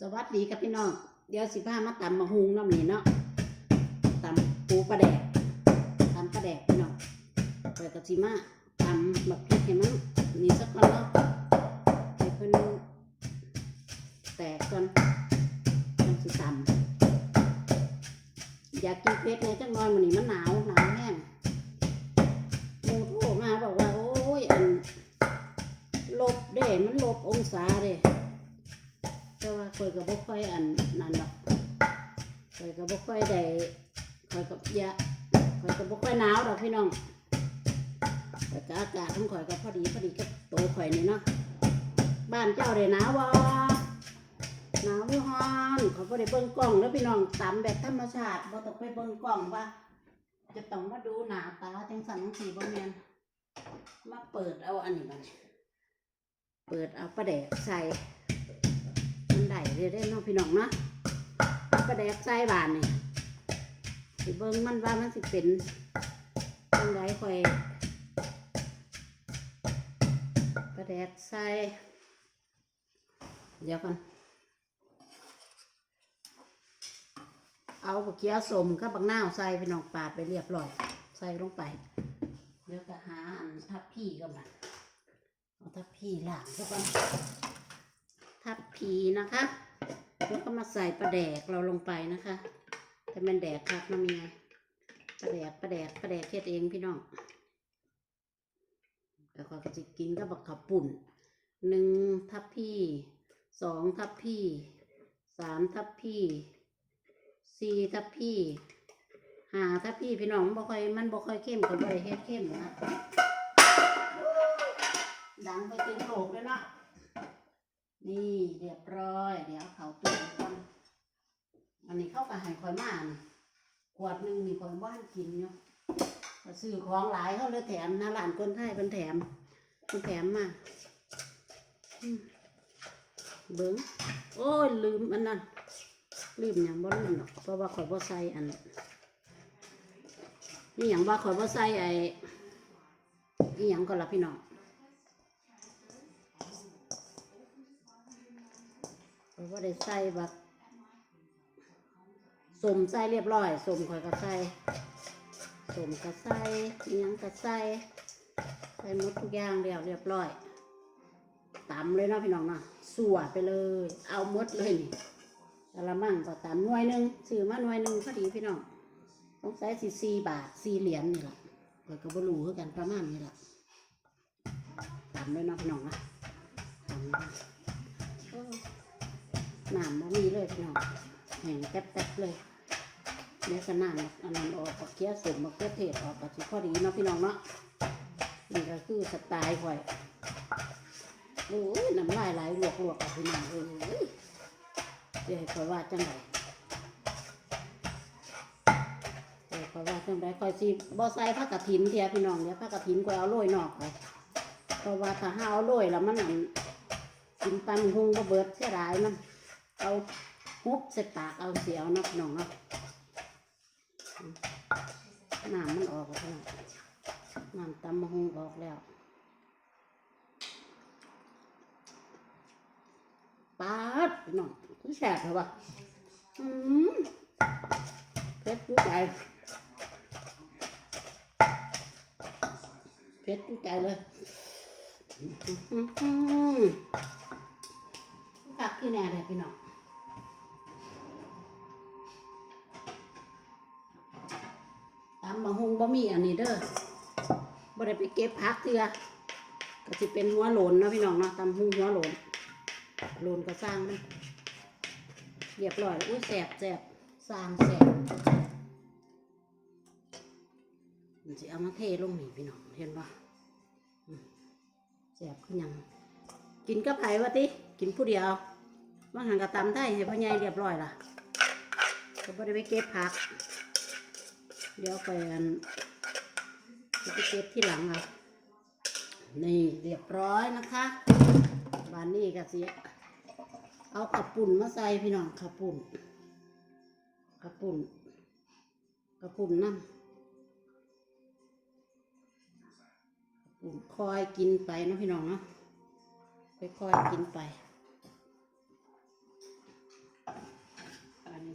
สวัสดีครับพี่น้อง เดี๋ยวสิพามาตำมะฮุงน้ำนี่เนาะตำปูปลาแดกตำปลาแดกพี่น้องเปิดกระชิมาตำแบบพริกให้มันนี่สักก่อนเนาะให้เพิ่นแตกก่อนจังสิตำอยากกินเป็ดเนี่ยจังน้อยมันนี่มันหนาวหนาวแห้งมูโทรมาบอกว่า โอ้ยอันลบเด้มันลบองศาเด้ แต่ว่าคอยกับบ่ค่อยอันนั่นดอกคอยกับบ่ค่อยได้คอยกับยะคอยกับบ่ค่อยหนาวดอกพี่น้องแต่ก็อากาศของข่อยก็พอดีพอดีกับโตข่อยนี่เนาะบ้านเจ้าได้หนาวบ่หนาวอยู่ฮอนเขาบ่ได้เบิ่งกล้องแล้วพี่น้องตามแบบธรรมชาติบ่ต้องไปเบิ่งกล้องว่าจะต้องมาดูหนาตาจังสันสีบ่แม่นมาเปิดเอาอันนี้มาเปิดเอาประแดกใส่ มันได้เรื่อยๆน้องพี่น้องเนาะกระแดกใส่บานนี่สิเบิ่งมันว่ามันสิเป็นจังไดค่อยกระแดกใส่เดี๋ยวกันเอาบักเกียวสมกับบักนาวใส่พี่น้องปาดไปเรียบร้อย ใส่ลงไป เดี๋ยวก็หาอันทับพี่กันมาเอาทับพี่หล่างซะก่อน ทับพีนะคะแล้วก็มาใส่ปลาแดกเราลงไปนะคะ แต่มันแดกครับมันมีไงปลาแดกปลาแดกปลาแดกเฮ็ดเองพี่น้องแล้วก็จะกินก็บักขับปุ่นหนึ่งทับพี่สองทับพี่สามทับพี่สี่ทับพี่ห้าทับพี่พี่น้องบ่ค่อยมันบ่ค่อยเข้มกับบ่ได้เฮ็ดเข้มนะดังไปถึงโลกเลยเนาะ นี่เรียบร้อย เดี๋ยวเขาตุ่มก่อนอันนี้เข้ากับหายคอยมานี่ขวดหนึ่งนี่คอยบ้านกินอยู่ซื้อของหลายเขาเลยแถมนะหลานคนไทยเป็นแถมเป็นแถมมาเบิ้งโอ้ยลืมอันนั้นลืมอย่างบ่ลืมหรอกเพราะว่าข่อยบ่ใส่อันนี่อย่างว่าข่อยบ่ใส่ไอ้นี่อย่างก็ละพี่น้อง ว่าได้ใส่แบบสมใส่เรียบร้อยสมข่อยก็ใส่สมก็ใส่อิหยังก็ใส่ใส่หมดทุกอย่างเรียบเรียบร้อยตำเลยเนาะพี่น้องเนาะสัวไปเลย เอาหมดเลยนี่กะละมังก็ตำหน่วยหนึ่งซื้อมาหน่วยหนึ่งพอดีพี่น้องต้องใส่สี่สี่บาทสี่เหรียญนี่แหละข่อยก็บรู้คือกันประมาณนี้แหละตำเลยเนาะพี่น้องนะตำเลย น้ำบ่มีเลยพี่น้องแห้งแต๊บๆเลยเดี๋ยวก็น้ำอันนั้นออกกับเคี้ยวสมมะเขือเทศออกกับสิพอดีเนาะพี่น้องเนาะนี่ก็คือสไตล์ข่อยโอ้ยน้ำลายไหลลวกๆกับพี่น้องเอ้ยเดี๋ยวให้ข่อยว่าจังไดเดี๋ยวข่อยว่าจังไดข่อยสิบ่ใส่ผักกระถินเทียพี่น้องเดี๋ยวผักกระถินข่อยเอาโรยนอกไปเพราะว่าถ้าห้าเอาโรยแล้วมันอันกินตำหุงก็เบิดเสียดายมัน เอาฮุบใส่ปากเอาเสียวนักหนองเนาะน้ำมันออกแล้วน้ำตำหุงออกแล้วปาดพี่น้องคือแสบเหรอวะอืมเผ็ดอยู่ใจเผ็ดอยู่ใจเลยอืมอืมผักที่แน่เลยพี่น้อง บะหมี่อันนี้เด้อบ่ได้ไปเก็บผักเถื่อก็สิเป็นหัวโหลนเนาะพี่น้องเนาะตำฮุงหัวโหลนโหลนก็สร้างมันเรียบร้อยอุ้ยแสบแสบสร้างแสบมันสิเอามาเทลงนี่พี่น้องเห็นปะแสบขึ้นยังกินกับไผ่วะติกินผู้เดียวว่าหันกระตำได้ให้พ่อใหญ่เรียบร้อยล่ะก็บ่ได้ไปเก็บผัก เดี๋ยวไปอันไปเก็บที่หลังเอานี่เรียบร้อยนะคะบานนี้ก็สิเอาขับปุ่นมาใส่พี่น้องขับปุ่นขับปุ่นขับปุ่นน้ำปุ่นคอยกินไปนะพี่น้องเนาะค่อยๆกินไป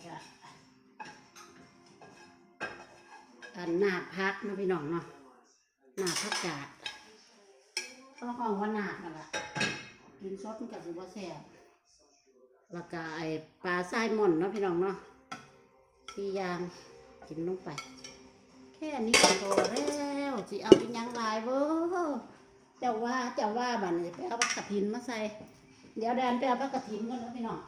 ก็ อันหนาพักนาะพี่น้องเนาะหนาพักกาดก็ห้องว่าหนากันละกินซดมันก็สิบแซ่บแล้วก็ไอปลาไส้หม่อนเนาะพี่น้องเนาะที่ยางกินลงไป แค่นี้ก็พอแล้วสิเอาเป็นยังลายเว้อเจ้าว่าเจ้าว่าบัดนี้ไปเอาปลากระถินมาใส่ เดี๋ยวแดนไปเอาปลากระถินกันนะพี่น้อง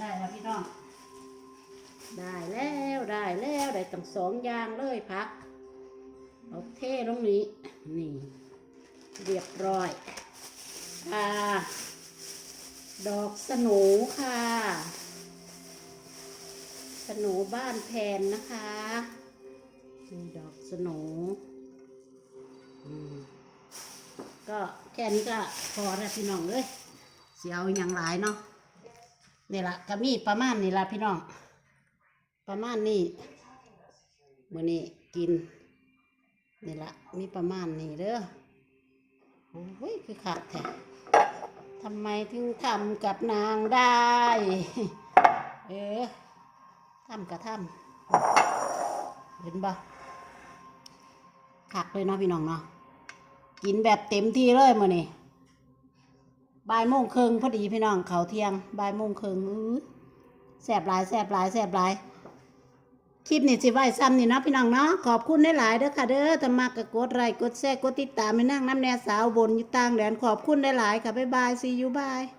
ได้แล้วพี่น้อง ได้แล้วได้แล้วได้ตั้งสองอย่างเลยพักเอาเทลงนี้ นี่ เรียบร้อยค่ะดอกสนูค่ะ สนูบ้านแพนนะคะนี่ดอกสนูก็แค่นี้ก็พอแล้วพี่น้องเลยเสียเอาอย่างหลายเนาะ นี่ละก็มีประมาณนี่ละพี่น้อง ประมาณนี้มื่อนี้กิน นี่ละมีประมาณนี้เด้อโอ้ยคือขาดแท้ทำไมถึงทำกับนางได้ เออทำกระทำเห็นปะคักเลยเนาะพี่น้องเนาะกินแบบเต็มที่เลยมื้อนี้ บ่ายโมงครึ่งพอดีพี่น้องเขาเที่ยงบ่ายโมงครึ่งแสบหลายแสบหลายแสบหลายคลิปนี้สิไว้ซ้ำนี่นะพี่น้องเนาะขอบคุณได้หลายเด้อค่ะเด้อธรรมากก็กดไลค์กดแชร์กดติดตามไปนั่งน้ำแน่สาวบนยูต่างแดนขอบคุณได้หลายค่ะบ๊ายบายซียูบาย